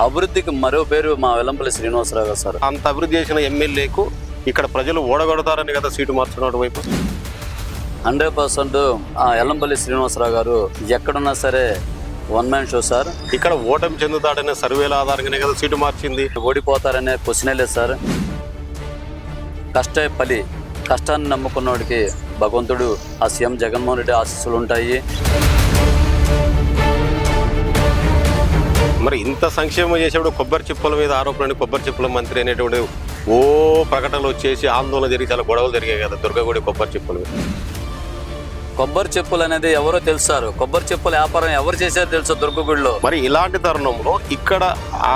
అభివృద్ధికి మరో పేరు మా వెల్లంపల్లి శ్రీనివాసరావు గారు సార్. అంత అభివృద్ధి చేసిన ఎమ్మెల్యేకు ఇక్కడ ప్రజలు ఓడగొడతారని కదా సీటు మార్చుకున్న వైపు. హండ్రెడ్ పర్సెంట్ ఎల్లంపల్లి శ్రీనివాసరావు గారు ఎక్కడున్నా సరే వన్ మ్యాన్ షో సార్. ఇక్కడ ఓటమి చెందుతాడనే సర్వేల ఆధారంగానే కదా సీటు మార్చింది. ఓడిపోతారనే క్వశ్చనే లేదు సార్. కష్టే పలి కష్టాన్ని నమ్ముకున్నవాడికి భగవంతుడు ఆ సీఎం జగన్మోహన్ రెడ్డి ఆశీస్సులు ఉంటాయి. మరి ఇంత సంక్షేమం చేసేప్పుడు కొబ్బరి చిప్పల మీద ఆరోపణలు కొబ్బరి చిప్పల మంత్రి అనేటువంటి ఓ ప్రకటనలు వచ్చేసి ఆందోళన జరిగి చాలా గొడవలు జరిగాయి కదా దుర్గగుడి కొబ్బరి చిప్పల మీద. కొబ్బరి చెప్పులు అనేది ఎవరో తెలుసారు? కొబ్బరి చెప్పుల వ్యాపారం ఎవరు చేశారో తెలుసు దుర్గగుడిలో? మరి ఇలాంటి తరుణంలో ఇక్కడ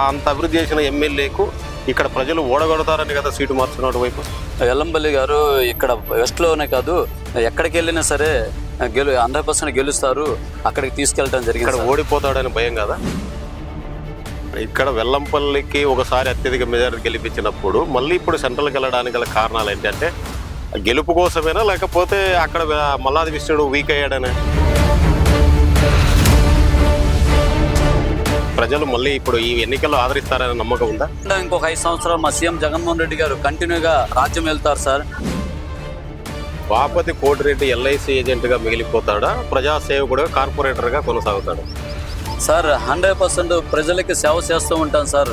అంత అభివృద్ధి చేసిన ఎమ్మెల్యేకు ఇక్కడ ప్రజలు ఓడగొడతారని కదా సీటు మార్చుకున్న వైపు? ఎల్లంపల్లి గారు ఇక్కడ వెస్ట్లోనే కాదు ఎక్కడికి వెళ్ళినా సరే గెలు హండ్రెడ్ పర్సెంట్ గెలుస్తారు అక్కడికి తీసుకెళ్ళడం జరిగింది ఇక్కడ. ఓడిపోతాడని భయం కదా? ఇక్కడ వెల్లంపల్లికి ఒకసారి అత్యధిక మెజారిటీ గెలిపించినప్పుడు మళ్ళీ ఇప్పుడు సెంట్రల్కి వెళ్ళడానికి గల కారణాలు ఏంటంటే గెలుపు కోసమేనా లేకపోతే అక్కడ మల్లాది విష్ణుడు వీక్ అయ్యాడనే? ప్రజలు మళ్ళీ ఇప్పుడు ఈ ఎన్నికల్లో ఆదరిస్తారనే నమ్మకం ఉందా? ఇంకొక ఐదు సంవత్సరాలు మా సీఎం జగన్మోహన్ రెడ్డి గారు కంటిన్యూగా రాజ్యం వెళ్తారు సార్. వాపతి కోటిరెడ్డి ఎల్ఐసి ఏజెంట్గా మిగిలిపోతాడా? ప్రజా సేవకుడుగా కార్పొరేటర్గా కొనసాగుతాడు? సార్ హండ్రెడ్ పర్సెంట్ ప్రజలకి సేవ చేస్తూ ఉంటాను సార్.